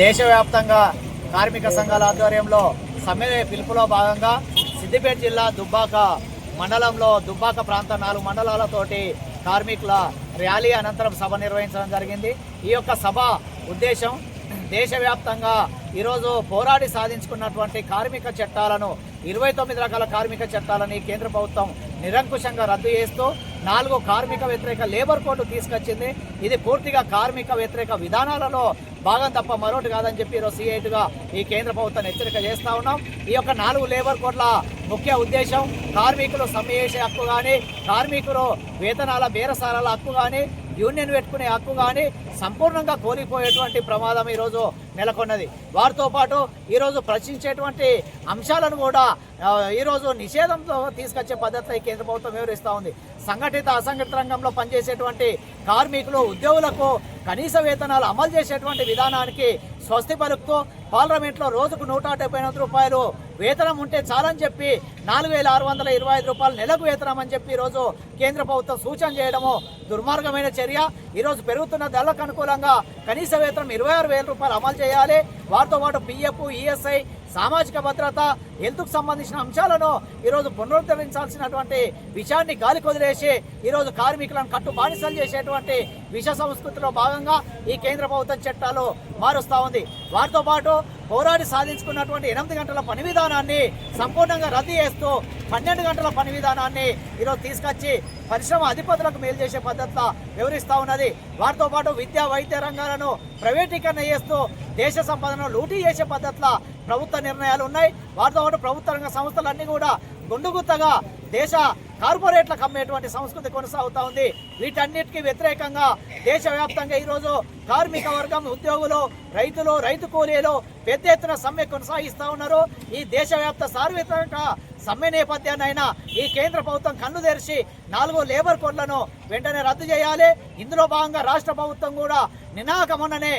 దేశవ్యాప్తంగా కార్మిక సంఘాల ఆధ్వర్యంలో సమ్మె పిలుపులో భాగంగా సిద్దిపేట జిల్లా దుబ్బాక మండలంలో దుబ్బాక ప్రాంత నాలుగు మండలాలతోటి కార్మికుల ర్యాలీ అనంతరం సభ నిర్వహించడం జరిగింది. ఈ యొక్క సభ ఉద్దేశం దేశవ్యాప్తంగా ఈరోజు పోరాడి సాధించుకున్నటువంటి కార్మిక చట్టాలను ఇరవై తొమ్మిది రకాల కార్మిక చట్టాలని కేంద్ర ప్రభుత్వం నిరంకుశంగా రద్దు చేస్తూ నాలుగు కార్మిక వ్యతిరేక లేబర్ కోడ్ తీసుకొచ్చింది. ఇది పూర్తిగా కార్మిక వ్యతిరేక విధానాలలో భాగం తప్ప మరొకటి కాదని చెప్పి ఈరోజు సిఐటిగా ఈ కేంద్ర ప్రభుత్వాన్ని హెచ్చరిక చేస్తా ఉన్నాం. ఈ యొక్క నాలుగు లేబర్ కోడ్ల ముఖ్య ఉద్దేశం కార్మికులు సమ్మె చేసే హక్కు కానీ కార్మికులు వేతనాల బేరసారాల హక్కు కానీ యూనియన్ పెట్టుకునే హక్కు కానీ సంపూర్ణంగా కోల్పోయేటువంటి ప్రమాదం ఈరోజు నెలకొన్నది. వారితో పాటు ఈరోజు ప్రశ్నించేటువంటి అంశాలను కూడా ఈరోజు నిషేధంతో తీసుకొచ్చే పద్ధతిలో కేంద్ర ప్రభుత్వం వివరిస్తూ ఉంది. సంఘటిత అసంఘటిత రంగంలో పనిచేసేటువంటి కార్మికులు ఉద్యోగులకు కనీస వేతనాలు అమలు చేసేటువంటి విధానానికి స్వస్తి పలుకుతూ పార్లమెంట్లో రోజుకు నూట డెబ్బై ఎనిమిది రూపాయలు వేతనం ఉంటే చాలని చెప్పి నాలుగు వేల ఆరు వందల ఇరవై ఐదు రూపాయలు నెలకు వేతనం అని చెప్పి ఈరోజు కేంద్ర ప్రభుత్వం సూచన చేయడము దుర్మార్గమైన చర్య. ఈరోజు పెరుగుతున్న ధరలకు అనుకూలంగా కనీస వేతనం ఇరవై ఆరు వేల రూపాయలు అమలు చేయాలి. వారితో పాటు పిఎఫ్ ఈఎస్ఐ సామాజిక భద్రత హెల్త్కు సంబంధించిన అంశాలను ఈరోజు పునరుద్ధరించాల్సినటువంటి విషయాన్ని గాలికి వదిలేసి ఈరోజు కార్మికులను కట్టు బానిసలు చేసేటువంటి విష సంస్కృతిలో భాగంగా ఈ కేంద్ర ప్రభుత్వం చట్టాలు మారుస్తూ ఉంది. వారితో పాటు పోరాడి సాధించుకున్నటువంటి ఎనిమిది గంటల పని విధానాన్ని సంపూర్ణంగా రద్దు చేస్తూ పన్నెండు గంటల పని విధానాన్ని ఈరోజు తీసుకొచ్చి పరిశ్రమ అధిపతులకు మేలు చేసే పద్ధతిలో వివరిస్తూ ఉన్నది. వారితో పాటు విద్యా వైద్య రంగాలను ప్రైవేటీకరణ చేస్తూ దేశ సంపదను లూటీ చేసే పద్ధతిలో ప్రభుత్వ నిర్ణయాలు ఉన్నాయి. వారితో పాటు ప్రభుత్వ రంగ సంస్థలన్నీ కూడా గుండుగుత్తగా దేశ కార్పొరేట్లకు అమ్మేటువంటి సంస్కృతి కొనసాగుతూ ఉంది. వీటన్నిటికీ వ్యతిరేకంగా దేశవ్యాప్తంగా ఈరోజు కార్మిక వర్గం ఉద్యోగులు రైతులు రైతు కూలీలు పెద్ద ఎత్తున సమ్మె కొనసాగిస్తూ ఉన్నారు. ఈ దేశవ్యాప్త సార్వత్రిక సమ్మె నేపథ్యాన్నైనా ఈ కేంద్ర ప్రభుత్వం కన్ను తెరిచి నాలుగు లేబర్ కోడ్లను వెంటనే రద్దు చేయాలి. ఇందులో భాగంగా రాష్ట్ర ప్రభుత్వం కూడా నినాక మొన్ననే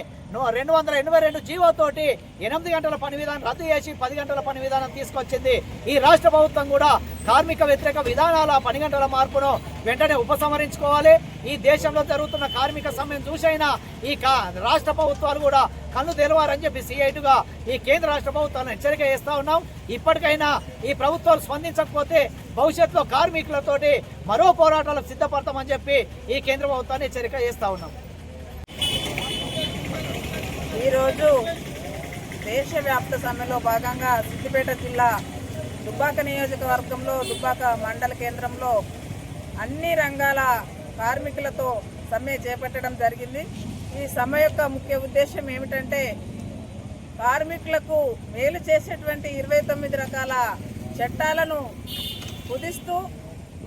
రెండు వందల ఎనభై రెండు జీవోతోటి ఎనిమిది గంటల పని విధానం రద్దు చేసి పది గంటల పని విధానం తీసుకొచ్చింది. ఈ రాష్ట్ర ప్రభుత్వం కూడా కార్మిక వ్యతిరేక విధానాల పని గంటల మార్పును వెంటనే ఉపసంహరించుకోవాలి. ఈ దేశంలో జరుగుతున్న కార్మిక సమ్మెను చూసైనా ఈ కా రాష్ట్ర ప్రభుత్వాలు కూడా కన్ను తెలవారని చెప్పి సిఐటుగా ఈ కేంద్ర రాష్ట్ర ప్రభుత్వాలను హెచ్చరిక చేస్తా ఉన్నాం. ఇప్పటికైనా ఈ ప్రభుత్వాలు స్పందించకపోతే భవిష్యత్తులో కార్మికులతోటి మరో పోరాటాలకు సిద్ధపడతామని చెప్పి ఈ కేంద్ర ప్రభుత్వాన్ని హెచ్చరిక చేస్తా ఉన్నాం. ఈరోజు దేశవ్యాప్త సమ్మెలో భాగంగా సిద్దిపేట జిల్లా దుబ్బాక నియోజకవర్గంలో దుబ్బాక మండల కేంద్రంలో అన్ని రంగాల కార్మికులతో సమ్మె చేపట్టడం జరిగింది. ఈ సమ్మె యొక్క ముఖ్య ఉద్దేశం ఏమిటంటే కార్మికులకు మేలు చేసేటువంటి ఇరవై తొమ్మిది రకాల చట్టాలను కుదిస్తూ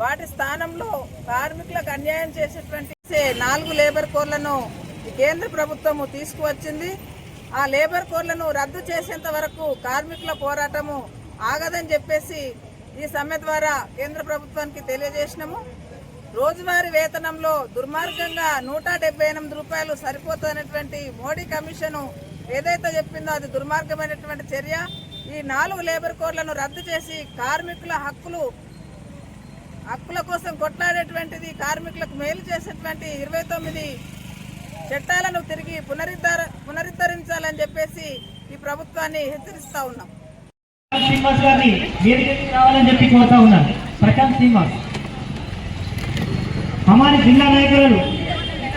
వాటి స్థానంలో కార్మికులకు అన్యాయం చేసేటువంటి నాలుగు లేబర్ కోడ్లను కేంద్ర ప్రభుత్వము తీసుకువచ్చింది. ఆ లేబర్ కోడ్లను రద్దు చేసేంత వరకు కార్మికుల పోరాటము ఆగదని చెప్పేసి ఈ సమ్మె ద్వారా కేంద్ర ప్రభుత్వానికి తెలియజేసినాము. రోజువారీ వేతనంలో దుర్మార్గంగా నూట ఎనిమిది రూపాయలు సరిపోతున్నటువంటి మోడీ కమిషను ఏదైతే చెప్పిందో అది దుర్మార్గమైనటువంటి చర్య. ఈ నాలుగు లేబర్ కోడ్లను రద్దు చేసి కార్మికుల హక్కులు హక్కుల కోసం కొట్లాడేటువంటిది కార్మికులకు మేలు చేసేటువంటి ఇరవై తొమ్మిది చట్టాలను తిరిగి పునరుద్ధర పునరుద్ధరించాలని చెప్పేసి ఈ ప్రభుత్వాన్ని హెచ్చరిస్తా ఉన్నాం. శ్రీనివాస్ గారిని వేదికకి రావాలని చెప్పి కోరుతా ఉన్నాను ప్రశాంత్ శ్రీనివాస్. హమాని జిల్లా నాయకులు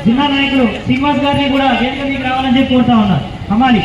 జిల్లా నాయకులు శ్రీనివాస్ గారిని కూడా వేదిక మీకు రావాలని చెప్పి కోరుతా ఉన్నారు హమాలి